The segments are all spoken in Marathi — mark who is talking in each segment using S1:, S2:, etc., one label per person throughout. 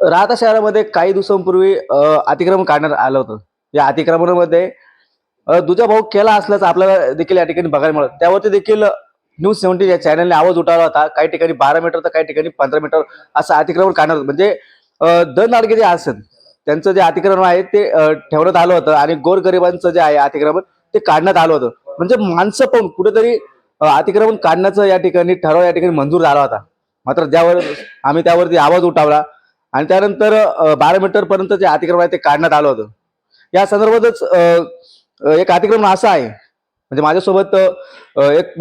S1: राहता शहरामध्ये काही दिवसांपूर्वी अतिक्रमण काढण्यात आलं होतं. या अतिक्रमणामध्ये अ, दुजा भाऊ केला असल्याचं आपल्याला देखील या ठिकाणी बघायला मिळत त्यावरती देखील न्यूज सेव्हन्टी या चॅनलने आवाज उठावला होता. काही ठिकाणी बारा मीटर तर काही ठिकाणी पंधरा मीटर असं अतिक्रमण काढण्यात होतं. म्हणजे अ, दर जे असत त्यांचं जे अतिक्रमण आहे ते ठेवण्यात आलं होतं आणि गोरगरिबांचं जे आहे अतिक्रमण ते काढण्यात आलं होतं. म्हणजे माणसं पण कुठेतरी अतिक्रमण काढण्याचं या ठिकाणी ठराव या ठिकाणी मंजूर झाला होता. मात्र ज्यावर आम्ही त्यावरती आवाज उठावला आणि त्यानंतर बारा मीटर पर्यंत जे अतिक्रमण आहे ते काढण्यात आलं होतं. या संदर्भातच एक अतिक्रमण असं आहे. म्हणजे माझ्यासोबत एक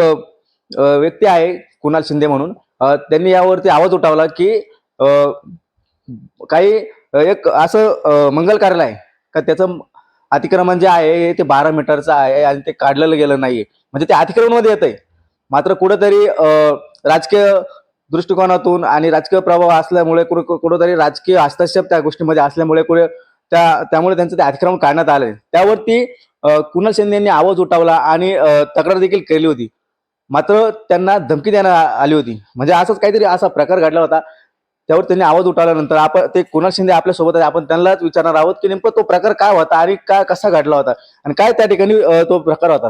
S1: व्यक्ती आहे कुणाल शिंदे म्हणून. त्यांनी यावरती आवाज उठावला की काही एक असं मंगल कार्यालय आहे. का त्याचं अतिक्रमण जे आहे ते बारा मीटरचं आहे आणि ते काढलेलं गेलं नाहीये. म्हणजे ते अतिक्रमणमध्ये येत आहे मात्र कुठंतरी राजकीय दृष्टिकोनातून आणि राजकीय प्रभाव असल्यामुळे कुठं कुठंतरी राजकीय हस्तक्षेप त्या गोष्टीमध्ये असल्यामुळे कुठे त्या त्यामुळे त्यांचं ते अतिक्रमण काढण्यात आले त्यावरती कुणाल शिंदे यांनी आवाज उठवला आणि तक्रार देखील केली होती. मात्र त्यांना धमकी देण्यात आली होती. म्हणजे असंच काहीतरी असा प्रकार घडला होता. त्यावर त्यांनी आवाज उठवल्यानंतर आपण ते कुणाल शिंदे आपल्यासोबत आहे आपण त्यांनाच विचारणार आहोत की नेमकं तो प्रकार काय होता आणि काय कसा घडला होता आणि काय त्या ठिकाणी तो प्रकार होता.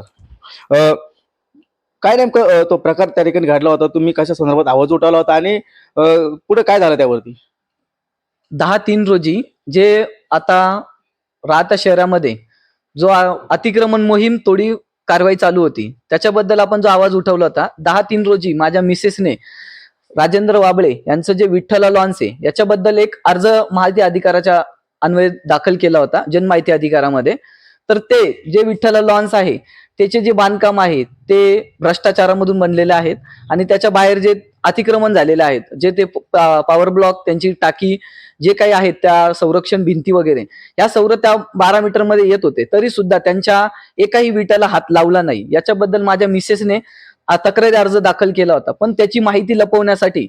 S1: काय नेमकं तो प्रकार त्या ठिकाणी घडला होता? तुम्ही कशा संदर्भात आवाज उठवला होता? आणि पुढे काय झालं त्यावरती?
S2: दहा तीन रोजी जे आता राहत्या शहरामध्ये जो अतिक्रमण मोहीम तोडी कारवाई चालू होती त्याच्याबद्दल आपण जो आवाज उठवला होता दहा तीन रोजी माझ्या मिसेसने राजेंद्र वाबळे यांचं जे विठ्ठला लॉन्स आहे याच्याबद्दल एक अर्ज माहिती अधिकाराच्या अन्वये दाखल केला होता जनमाहिती अधिकारामध्ये. तर ते जे विठ्ठला लॉन्स आहे त्याचे जे बांधकाम आहेत ते भ्रष्टाचारामधून बनलेले आहेत आणि त्याच्या बाहेर जे अतिक्रमण झालेले आहेत जे ते पॉवर ब्लॉक त्यांची टाकी जे काही आहेत त्या संरक्षण भिंती वगैरे या सौर त्या बारा मीटरमध्ये येत होते. तरी सुद्धा त्यांच्या एकाही विटाला हात लावला नाही. याच्याबद्दल माझ्या मिसेसने तक्रारी अर्ज दाखल केला होता. पण त्याची माहिती लपवण्यासाठी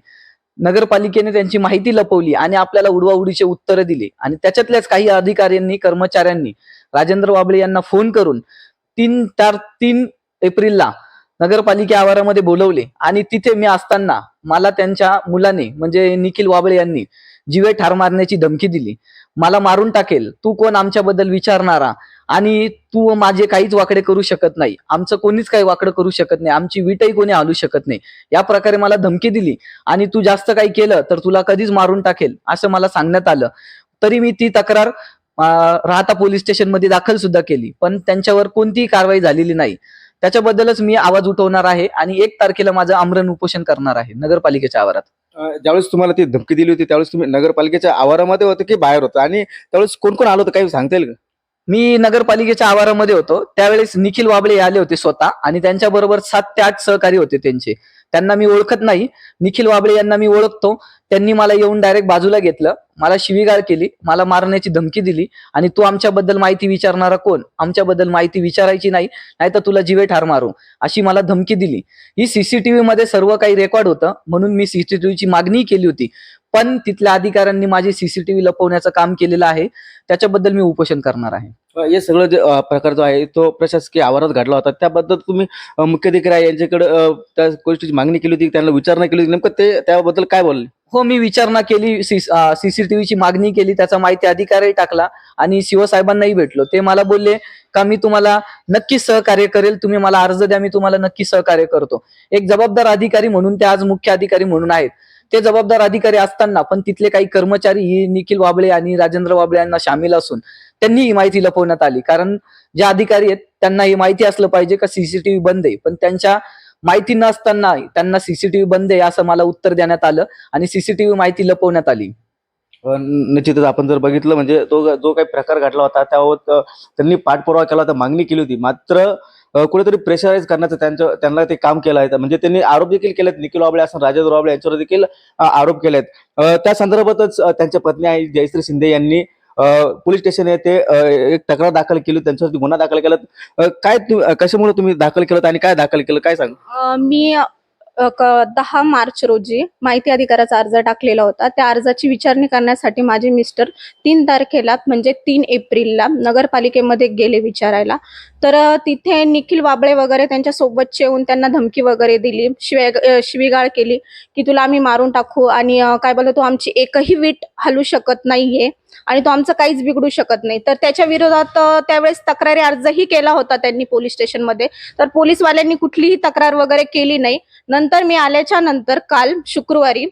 S2: नगरपालिकेने त्यांची माहिती लपवली आणि आपल्याला उडवाउडीचे उत्तरं दिली. आणि त्याच्यातल्याच काही अधिकाऱ्यांनी कर्मचाऱ्यांनी राजेंद्र वाबळे यांना फोन करून तीन चार तीन एप्रिलला नगरपालिका आवारामध्ये बोलवले. आणि तिथे मी असताना मला त्यांच्या मुलाने म्हणजे निखिल वाबळे यांनी जीवे ठार मारण्याची धमकी दिली. मला मारून टाकेल. तू कोण आमच्याबद्दल विचारणारा? आणि तू माझे काहीच वाकडे करू शकत नाही. आमचं कोणीच काही वाकडं करू शकत नाही. आमची विटही कोणी हलू शकत नाही. या प्रकारे मला धमकी दिली. आणि तू जास्त काही केलं तर तुला कधीच मारून टाकेल असं मला सांगण्यात आलं. तरी मी ती तक्रार राहता पोलीस स्टेशनमध्ये दाखल सुद्धा केली. पण त्यांच्यावर कोणतीही कारवाई झालेली नाही. त्याच्याबद्दलच मी आवाज उठवणार आहे आणि एक तारखेला माझं आमरण उपोषण करणार आहे नगरपालिकेच्या आवारात.
S1: ज्यावेळेस तुम्हाला ती धमकी दिली होती त्यावेळेस तुम्ही नगरपालिकेच्या आवारामध्ये होते की बाहेर होतं? आणि त्यावेळेस कोण कोण आलं होतं? काही सांगता येईल का?
S2: मी नगरपालिकेच्या आवारामध्ये होतो. त्यावेळेस निखिल वाबळे आले होते स्वतः आणि त्यांच्या बरोबर सात ते आठ सहकारी होते त्यांचे. त्यांना मी ओळखत नाही. निखिल वाबळे यांना मी ओळखतो. त्यांनी मला येऊन डायरेक्ट बाजूला घेतलं. मला शिवीगाळ केली. मला मारण्याची धमकी दिली. आणि तू आमच्याबद्दल माहिती विचारणारा कोण? आमच्याबद्दल माहिती विचारायची नाही. नाहीतर तुला जीवे ठार मारू. अशी मला धमकी दिली. ही सीसीटीव्ही मध्ये सर्व काही रेकॉर्ड होतं. म्हणून मी सीसीटीव्हीची मागणी केली होती. पण तिथल्या अधिकाऱ्यांनी माझी सीसीटीव्ही लपवण्याचं काम केलेलं आहे. त्याच्याबद्दल मी उपोषण करणार आहे.
S1: हे सगळं जे प्रकार जो आहे तो प्रशासकीय आवारात घडला होता. त्याबद्दल तुम्ही मुख्याधिकारी यांच्याकडे त्या गोष्टीची मागणी केली होती त्यांना विचारणा केली होती. नेमकं ते त्याबद्दल काय बोलले?
S2: हो मी विचारणा केली सीसीटीव्हीची मागणी केली त्याचा माहिती अधिकारी टाकला आणि शिवसाहेबांनाही भेटलो. ते मला बोलले का मी तुम्हाला नक्की सहकार्य करेल तुम्ही मला अर्ज द्या मी तुम्हाला नक्की सहकार्य करतो. एक जबाबदार अधिकारी म्हणून ते आज मुख्य अधिकारी म्हणून आहेत. ते जबाबदार अधिकारी असताना पण तिथले काही कर्मचारी ही निखिल वाबळे आणि राजेंद्र वाबळे यांना सामील असून त्यांनी ही माहिती लपवण्यात आली. कारण जे अधिकारी आहेत त्यांना ही माहिती असलं पाहिजे का सीसीटीव्ही बंद आहे. पण त्यांच्या माहिती नसताना त्यांना सीसीटीव्ही बंद आहे असं मला उत्तर देण्यात आलं आणि सीसीटीव्ही माहिती लपवण्यात आली.
S1: निश्चितच आपण जर बघितलं म्हणजे तो जो काही प्रकार घडला होता त्यावर त्यांनी पाठपुरावा केला होता मागणी केली होती. मात्र कुठेतरी प्रेशराईज करण्याचं त्यांचं त्यांना ते काम केलं आहे. म्हणजे त्यांनी आरोप देखील केलेत. निखिल ओबळे असं राजेंद्र ओबळे यांच्यावर देखील आरोप केलेत. आहेत त्या संदर्भातच त्यांच्या पत्नी आई जयश्री शिंदे यांनी पोलीस स्टेशन येथे एक तक्रार दाखल केली त्यांच्यावरती गुन्हा दाखल केला. काय कशामुळे तुम्ही दाखल केलं आणि काय दाखल केलं? काय सांग?
S3: मी क- दहा मार्च रोजी माहिती अधिकाराचा अर्ज टाकलेला होता. त्या अर्जाची विचारणी करण्यासाठी माझे मिस्टर तीन तारखेला म्हणजे तीन एप्रिलला नगरपालिकेमध्ये गेले विचारायला. तर तिथे निखिल वाबळे वगैरे त्यांच्या सोबतचे येऊन त्यांना धमकी वगैरे दिली शिव्या शिवीगाळ केली की तुला आम्ही मारून टाकू आणि काय बोलतो आमची एकही वीट हलू शकत नाहीये. आणि तो आमचं काहीच बिघडू शकत नाही. तर त्याच्या विरोधात त्यावेळेस तक्रारी अर्जही केला होता त्यांनी पोलीस स्टेशनमध्ये. तर पोलीसवाल्यांनी कुठलीही तक्रार वगैरे केली नाही. नंतर मी आल्याच्यानंतर काल शुक्रवारी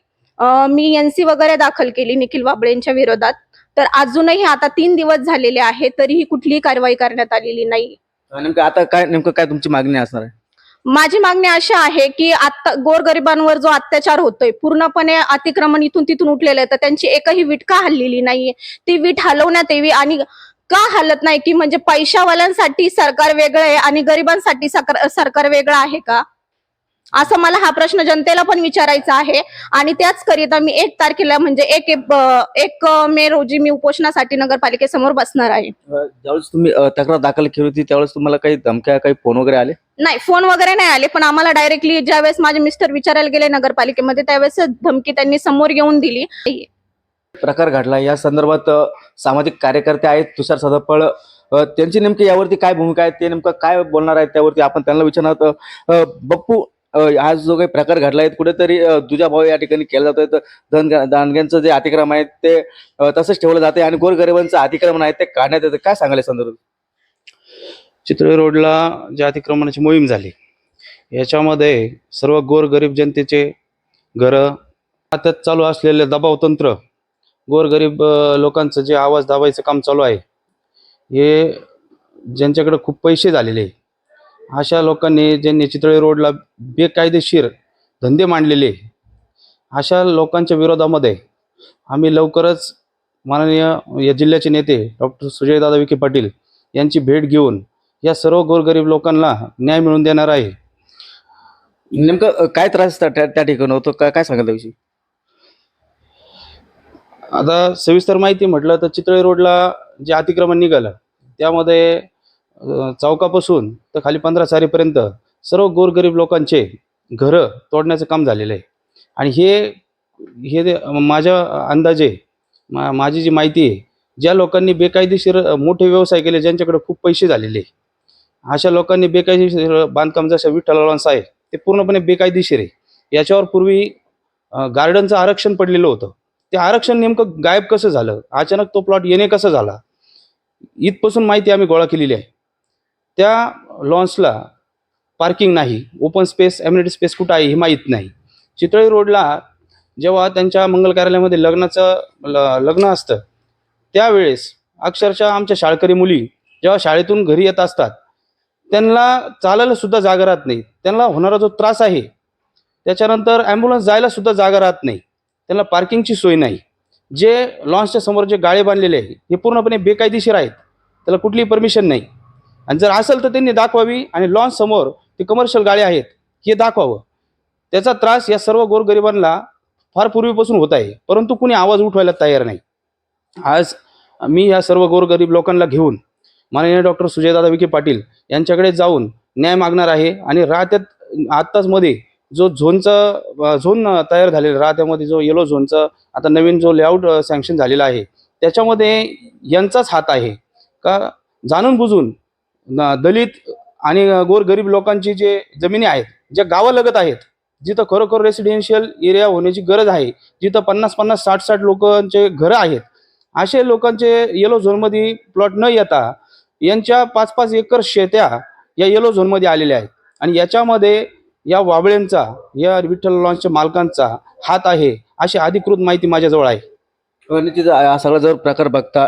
S3: मी एनसी वगैरे दाखल केली निखिल बाबळेंच्या विरोधात. तर अजूनही आता तीन दिवस झालेले आहेत तरीही कुठलीही कारवाई करण्यात आलेली नाही.
S1: नेमकं आता काय नेमकं काय तुमची मागणी असणार आहे?
S3: माझी मागणी अशी आहे की आता गोरगरिबांवर जो अत्याचार होतोय पूर्णपणे अतिक्रमण इथून तिथून उठलेलं आहे तर त्यांची एकही वीट का हल्लेली नाहीये? ती वीट हलवण्यात यावी आणि का हलत नाही? की म्हणजे पैशावाल्यांसाठी सरकार वेगळं आहे आणि गरिबांसाठी सरकार सरकार वेगळं आहे का? असं मला हा प्रश्न जनतेला पण विचारायचा आहे. आणि त्याच करिता मी एक तारखेला म्हणजे एक एक मे रोजी मी उपोषणासाठी नगरपालिकेसमोर बसणार आहे.
S1: ज्यावेळेस तुम्ही तक्रार दाखल केली होती त्यावेळेस तुम्हाला काही धमक्या काही फोन वगैरे आले?
S3: नाही फोन वगैरे नाही आले पण आम्हाला डायरेक्टली ज्यावेळेस माझे मिस्टर विचारायला गेले नगरपालिकेमध्ये त्यावेळेस धमकी त्यांनी समोर येऊन दिली.
S1: प्रकार घडला. या संदर्भात सामाजिक कार्यकर्ते आहेत तुषार सदाफळ. त्यांची नेमकी यावरती काय भूमिका आहे ते नेमकं काय बोलणार आहेत त्यावरती आपण त्यांना विचारणार बप्पू हा आज जो काही प्रकार घडला आहे कुठेतरी अ, दुजा भाव या ठिकाणी केला जातोय. तर धन दानग्यांचं जे अतिक्रम आहे ते तसंच ठेवलं जाते आणि गोरगरिबांचं अतिक्रमण आहे ते काढण्यात येतं. काय सांगायला संदर्भात?
S4: चितळे रोडला ज्या अतिक्रमणाची मोहीम झाली याच्यामध्ये सर्व गोरगरीब जनतेचे घरं आता चालू असलेले दबाव तंत्र गोरगरीब लोकांचं जे आवाज दाबायचं काम चालू आहे हे ज्यांच्याकडे खूप पैसे झालेले आहे, अशा लोकांनी ज्यांनी चितळे रोडला बेकायदेशीर धंदे मांडलेले अशा लोकांच्या विरोधामध्ये आम्ही लवकरच माननीय या जिल्ह्याचे नेते डॉक्टर सुजयदादा विखे पाटील यांची भेट घेऊन या सर्व गोरगरीब लोकांना न्याय मिळवून देणार आहे.
S1: नेमकं काय त्रास त्या त्या- त्या ठिकाणी? होतो काय काय सांगाल त्याविषयी?
S4: आता सविस्तर माहिती म्हटलं तर चितळे रोडला जे अतिक्रमण निघालं त्यामध्ये चौकापासून तर खाली पंधरा सारीपर्यंत सर्व गोरगरीब लोकांचे घरं तोडण्याचं काम झालेलं आहे. आणि हे हे जे माझ्या अंदाजे मा माझी जी माहिती आहे ज्या लोकांनी बेकायदेशीर मोठे व्यवसाय केले ज्यांच्याकडे खूप पैसे झालेले आहे, अशा लोकांनी बेकायदेशीर बांधकाम जसं विठ्ठलांचं आहे ते पूर्णपणे बेकायदेशीर आहे. याच्यावर पूर्वी गार्डनचं आरक्षण पडलेलं होतं. ते आरक्षण नेमकं गायब कसं झालं? अचानक तो प्लॉट येणे कसं झाला? इथपासून माहिती आम्ही गोळा केलेली आहे. त्या लॉन्सला पार्किंग नाही. ओपन स्पेस एम्युनिटी स्पेस कुठं आहे हे माहीत नाही. चितळी रोडला जेव्हा त्यांच्या मंगल कार्यालयामध्ये लग्नाचं ल- लग्न असतं त्यावेळेस अक्षरशः आमच्या शाळकरी मुली जेव्हा शाळेतून घरी येत असतात त्यांना चालायला सुद्धा जागा राहत नाही. त्यांना होणारा जो त्रास आहे त्याच्यानंतर ॲम्ब्युलन्स जायला सुद्धा जागा राहत नाही. त्यांना पार्किंगची सोय नाही. जे लॉन्सच्या समोर जे गाळे बांधलेले आहे हे पूर्णपणे बेकायदेशीर आहेत. त्याला कुठलीही परमिशन नाही. आणि जर असेल तर त्यांनी दाखवावी आणि लॉन्स समोर ते कमर्शियल गाड्या आहेत हे दाखवावं. त्याचा त्रास या सर्व गोरगरिबांना फार पूर्वीपासून होत आहे. परंतु कुणी आवाज उठवायला तयार नाही. आज मी या सर्व गोरगरीब लोकांना घेऊन माननीय डॉक्टर सुजयदादा विखे पाटील यांच्याकडे जाऊन न्याय मागणार आहे आणि राहत्यात आत्ताच मध्ये जो झोनचा झोन तयार झालेला राहत्यामध्ये जो येलो झोनचा आता नवीन जो लेआउट सँक्शन झालेला आहे त्याच्यामध्ये यांचाच हात आहे. का? जाणून बुजून दलित आणि गोरगरीब लोकांची जे जमिनी आहेत ज्या गावालगत आहेत जिथं खरोखर रेसिडेन्शियल एरिया होण्याची गरज आहे जिथं पन्नास पन्नास साठ साठ लोकांचे घरं आहेत असे लोकांचे येलो झोनमध्ये प्लॉट न येता यांच्या पाच पाच एकर शेत्या या येलो झोनमध्ये आलेल्या आहेत. आणि याच्यामध्ये या वाबळेंचा या विठ्ठल लॉन्सच्या मालकांचा हात आहे अशी अधिकृत माहिती माझ्याजवळ आहे.
S1: हा सगळा जर प्रकार बघता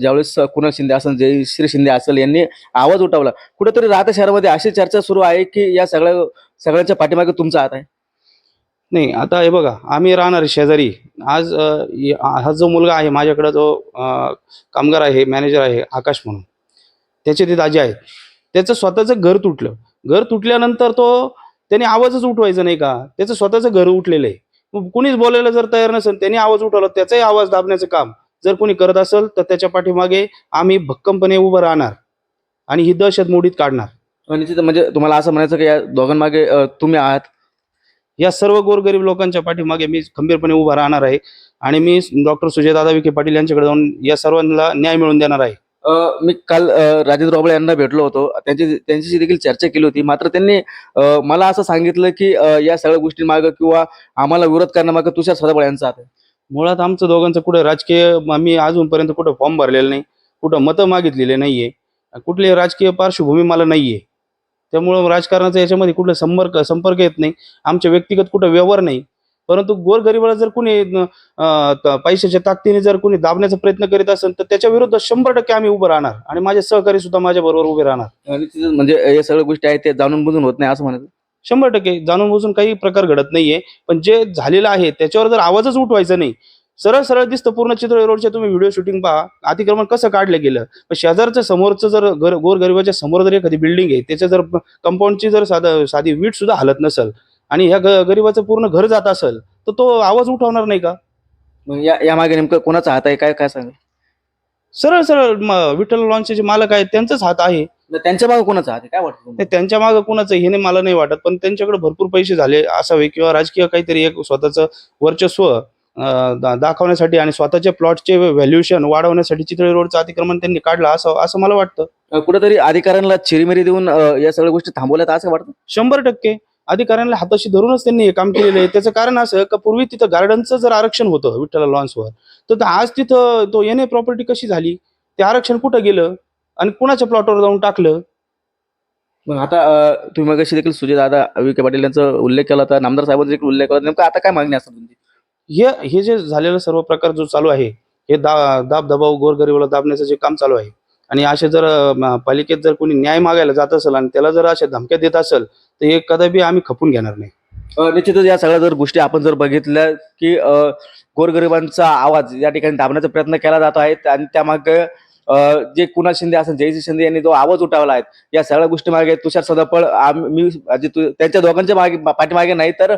S1: ज्यावेळेस कुणाल शिंदे असेल जयश्री शिंदे असेल यांनी आवाज उठवला. कुठेतरी राहत्या शहरामध्ये अशी चर्चा सुरू आहे की या सगळ्या सगळ्यांच्या पाठीमागे तुमचा हात आहे?
S4: नाही आता हे बघा आम्ही राहणार शेजारी. आज हा जो मुलगा आहे माझ्याकडे जो कामगार आहे मॅनेजर आहे आकाश म्हणून. त्याचे ते दाजी आहे. त्याचं स्वतःचं घर तुटलं. घर तुटल्यानंतर तो त्याने आवाजच उठवायचा नाही का? त्याचं स्वतःचं घर उठलेलं आहे. कुणीच बोलायला जर तयार नसेल त्यांनी आवाज उठवला त्याचाही आवाज दाबण्याचं काम. जर कोणी करत असेल तर त्याच्या पाठीमागे आम्ही भक्कमपणे उभं राहणार आणि ही दहशत मोडीत काढणार.
S1: निश्चित म्हणजे तुम्हाला असं म्हणायचं की या दोघांमागे अ, तुम्ही आहात?
S4: या सर्व गोरगरीब लोकांच्या पाठीमागे मी खंबीरपणे उभा राहणार आहे आणि मी डॉक्टर सुजयदादा विखे पाटील यांच्याकडे जाऊन या सर्वांना न्याय मिळवून देणार आहे.
S1: मी काल राजेंद्र बाबळे यांना भेटलो होतो. त्यांची त्यांच्याशी देखील चर्चा केली होती. मात्र त्यांनी मला असं सांगितलं की या सगळ्या गोष्टींमागं किंवा आम्हाला विरोध करण्यामागं तुषार सदाबळ यांचा हात आहे.
S4: मुळात आमचं दोघांचं कुठं राजकीय मी अजूनपर्यंत कुठं फॉर्म भरलेलं नाही. कुठं मतं मागितलेले नाहीये. कुठली राजकीय पार्श्वभूमी मला नाहीये. त्यामुळं राजकारणाचा याच्यामध्ये कुठला संपर्क संपर्क येत नाही. आमच्या व्यक्तिगत कुठं व्यवहार नाही. परंतु गोरगरिबाला जर कुणी पैशाच्या ताकदीने जर कुणी दाबण्याचा प्रयत्न करीत असेल तर त्याच्या विरुद्ध शंभर टक्के आम्ही उभं राहणार आणि माझे सहकारी सुद्धा माझ्या बरोबर उभे राहणार.
S1: म्हणजे या सगळ्या गोष्टी आहेत ते जाणून बुजून होत नाही असं म्हणत
S4: शंभर टक्के जाणून बुजून काही प्रकार घडत नाहीये पण जे झालेलं आहे त्याच्यावर जर आवाजच उठवायचा नाही सरळ सरळ दिसतं पूर्ण चित्र रोडच्या तुम्ही व्हिडिओ शूटिंग पहा अतिक्रमण कसं काढलं गेलं पण शेजारचं समोरचं जर घर गोरगरिबाच्या समोर जर एखादी बिल्डिंग आहे त्याच्या जर कंपाऊंडची जर साधं साधी वीट सुद्धा हलत नसेल आणि ह्या ग- गरिबाचं पूर्ण घर जात असेल तर तो आवाज उठवणार नाही का?
S1: मग या यामागे नेमकं कोणाचा हात आहे? काय काय सांग
S4: सरळ सरळ म- विठ्ठल लॉन्चचे जे मालक आहेत त्यांचाच हात आहे.
S1: त्यांच्या मागे कोणाचा हात आहे? काय वाटतं तुम्हाला?
S4: नाही, त्यांच्या मागं कोणाचं हे नाही मला नाही वाटत. पण त्यांच्याकडे भरपूर पैसे झाले असावे किंवा राजकीय काहीतरी एक स्वतःचं वर्चस्व अं, दा- दाखवण्यासाठी आणि स्वतःच्या प्लॉटचे व्हॅल्युएशन वाढवण्यासाठी चितळे रोडचं अतिक्रमण त्यांनी काढलं असं असं मला वाटतं.
S1: अ, कुठेतरी अधिकाऱ्यांना चिरीमिरी देऊन अ, या सगळ्या गोष्टी थांबवल्यात असं वाटतं?
S4: शंभर टक्के. अधिकाऱ्यांना हाताशी धरूनच त्यांनी हे काम केलेलं आहे. त्याचं कारण असं का पूर्वी तिथं गार्डनचं जर आरक्षण होतं विठ्ठला लॉन्सवर तर आज तिथं तो एन ए प्रॉपर्टी कशी झाली? ते आरक्षण कुठं गेलं? आणि कुणाच्या प्लॉटवर जाऊन टाकलं?
S1: मग आता तुम्ही मग देखील सुजय दादा विखे पाटील यांचा उल्लेख केला होता नामदार साहेबांचा देखील उल्लेख केला. नेमकं आता काय मागणी असतात तुमची?
S4: हे हे जे झालेलं सर्व प्रकार जो चालू आहे हे दा दाब दबाव गोरगरिबाला दाबण्याचं जे काम चालू आहे आणि असे जर पालिकेत जर कोणी न्याय मागायला जात असेल आणि त्याला जर अशा धमक्या देत असेल तर हे कदापि आम्ही खपून घेणार नाही.
S1: निश्चितच या सगळ्या जर गोष्टी आपण जर बघितल्या की गोरगरिबांचा आवाज या ठिकाणी दाबण्याचा प्रयत्न केला जात आहे आणि त्यामागे जे कुणाल शिंदे असेल जयसिंग शिंदे यांनी जो आवाज उठावला आहे या सगळ्या गोष्टी मागे तुषार सदापळ आम्ही मी त्यांच्या दोघांच्या मागे पाठीमागे नाही तर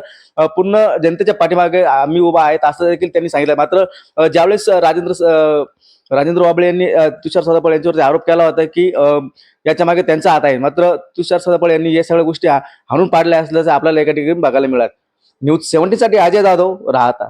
S1: पूर्ण जनतेच्या पाठीमागे आम्ही उभा आहेत असं देखील त्यांनी सांगितलं. मात्र ज्यावेळेस राजेंद्र राजेंद्र बाबळे यांनी तुषार सदापळ यांच्यावरती आरोप केला होता की याच्या मागे त्यांचा हात आहे. मात्र तुषार सदपळ यांनी या सगळ्या गोष्टी हाणून पाडल्या असल्याचं आपल्याला एका ठिकाणी बघायला मिळालं. न्यूज सेव्हन्टीसाठी अजय जाधव राहता.